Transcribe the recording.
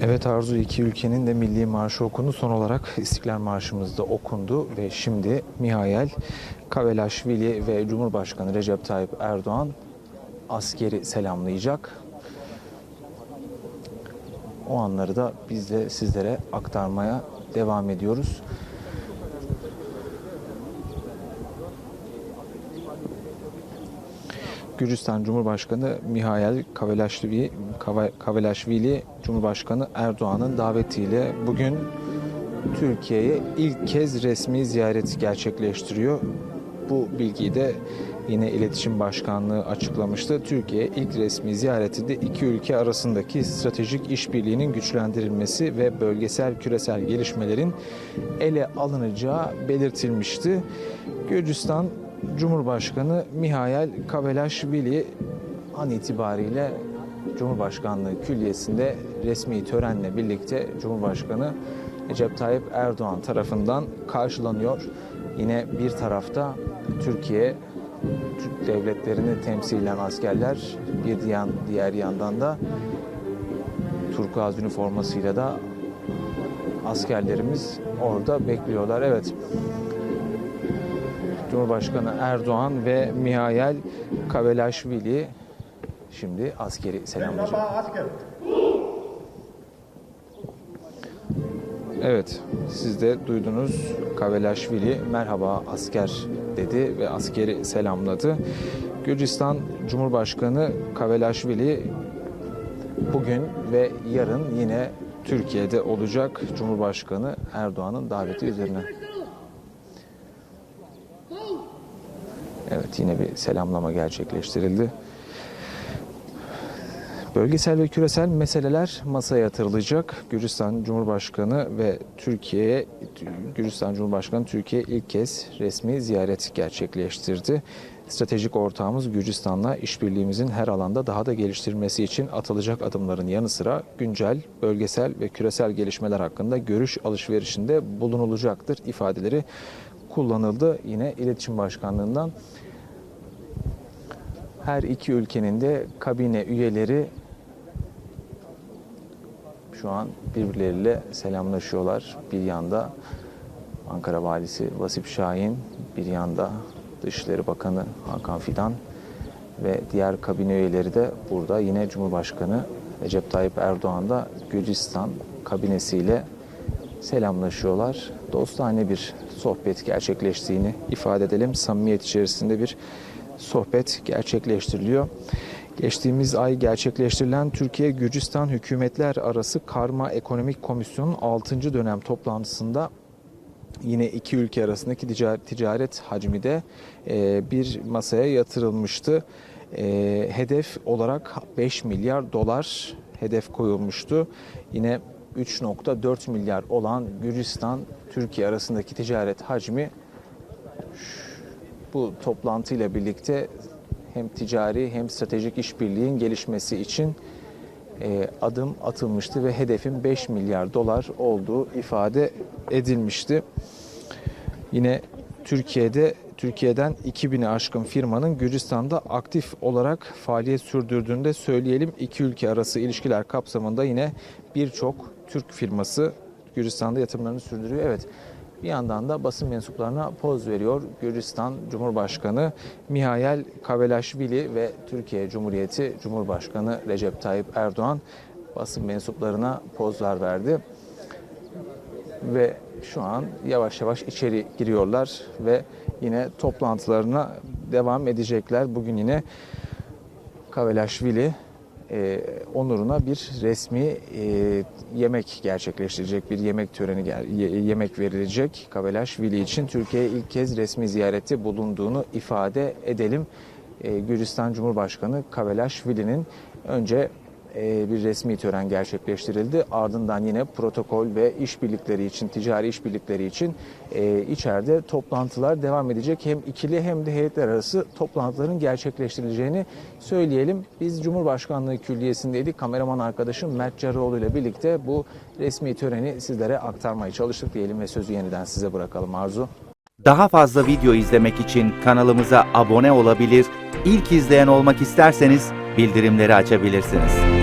Evet Arzu iki ülkenin de milli marşı okundu. Son olarak İstiklal Marşımız da okundu ve şimdi Mihail Kavelaşvili ve Cumhurbaşkanı Recep Tayyip Erdoğan askeri selamlayacak. O anları da biz de sizlere aktarmaya devam ediyoruz. Gürcistan Cumhurbaşkanı Mihail Kavelaşvili, Kavelaşvili Cumhurbaşkanı Erdoğan'ın davetiyle bugün Türkiye'ye ilk kez resmi ziyaret gerçekleştiriyor. Bu bilgiyi de yine İletişim Başkanlığı açıklamıştı. Türkiye ilk resmi ziyaretinde iki ülke arasındaki stratejik işbirliğinin güçlendirilmesi ve bölgesel küresel gelişmelerin ele alınacağı belirtilmişti. Gürcistan Cumhurbaşkanı Mihail Kavelaşvili an itibariyle Cumhurbaşkanlığı Külliyesi'nde resmi törenle birlikte Cumhurbaşkanı Recep Tayyip Erdoğan tarafından karşılanıyor. Yine bir tarafta Türkiye, Türk devletlerini temsilen askerler, bir diğer, diğer yandan da turkuaz üniformasıyla da askerlerimiz orada bekliyorlar. Evet. Cumhurbaşkanı Erdoğan ve Mihail Kavelaşvili şimdi askeri selamlayacak. Evet, siz de duydunuz. Kavelaşvili merhaba asker dedi ve askeri selamladı. Gürcistan Cumhurbaşkanı Kavelaşvili bugün ve yarın yine Türkiye'de olacak Cumhurbaşkanı Erdoğan'ın daveti üzerine. Evet yine bir selamlama gerçekleştirildi. Bölgesel ve küresel meseleler masaya yatırılacak. Gürcistan Cumhurbaşkanı ve Türkiye'ye Gürcistan Cumhurbaşkanı Türkiye ilk kez resmi ziyaret gerçekleştirdi. Stratejik ortağımız Gürcistan'la işbirliğimizin her alanda daha da geliştirilmesi için atılacak adımların yanı sıra güncel, bölgesel ve küresel gelişmeler hakkında görüş alışverişinde bulunulacaktır ifadeleri kullanıldı. Yine İletişim Başkanlığı'ndan her iki ülkenin de kabine üyeleri şu an birbirleriyle selamlaşıyorlar. Bir yanda Ankara Valisi Vasip Şahin, bir yanda Dışişleri Bakanı Hakan Fidan ve diğer kabine üyeleri de burada. Yine Cumhurbaşkanı Recep Tayyip Erdoğan da Gürcistan kabinesiyle selamlaşıyorlar. Dostane bir sohbet gerçekleştiğini ifade edelim. Samimiyet içerisinde bir sohbet gerçekleştiriliyor. Geçtiğimiz ay gerçekleştirilen Türkiye-Gürcistan hükümetler arası karma ekonomik komisyonun 6. dönem toplantısında yine iki ülke arasındaki ticaret, hacmi de e, bir masaya yatırılmıştı. E, hedef olarak 5 milyar dolar hedef koyulmuştu. Yine 3.4 milyar olan Gürcistan Türkiye arasındaki ticaret hacmi bu toplantıyla birlikte hem ticari hem stratejik işbirliğin gelişmesi için e, adım atılmıştı ve hedefin 5 milyar dolar olduğu ifade edilmişti. Yine Türkiye'de Türkiye'den 2000'e aşkın firmanın Gürcistan'da aktif olarak faaliyet sürdürdüğünü de söyleyelim. İki ülke arası ilişkiler kapsamında yine birçok Türk firması Gürcistan'da yatırımlarını sürdürüyor. Evet. Bir yandan da basın mensuplarına poz veriyor Gürcistan Cumhurbaşkanı Mihail Kavelaşvili ve Türkiye Cumhuriyeti Cumhurbaşkanı Recep Tayyip Erdoğan basın mensuplarına pozlar verdi. Ve şu an yavaş yavaş içeri giriyorlar ve yine toplantılarına devam edecekler. Bugün yine Kavelaşvili e, onuruna bir resmi e, yemek gerçekleştirecek, bir yemek töreni ye- yemek verilecek. Kavelaşvili için Türkiye'ye ilk kez resmi ziyarette bulunduğunu ifade edelim. E, Gürcistan Cumhurbaşkanı Kavelaşvili'nin önce bir resmi tören gerçekleştirildi. Ardından yine protokol ve işbirlikleri için, ticari işbirlikleri için e, içeride toplantılar devam edecek. Hem ikili hem de heyetler arası toplantıların gerçekleştirileceğini söyleyelim. Biz Cumhurbaşkanlığı Külliyesi'ndeydik. Kameraman arkadaşım Mert Carıoğlu ile birlikte bu resmi töreni sizlere aktarmaya çalıştık diyelim ve sözü yeniden size bırakalım Arzu. Daha fazla video izlemek için kanalımıza abone olabilir, ilk izleyen olmak isterseniz bildirimleri açabilirsiniz.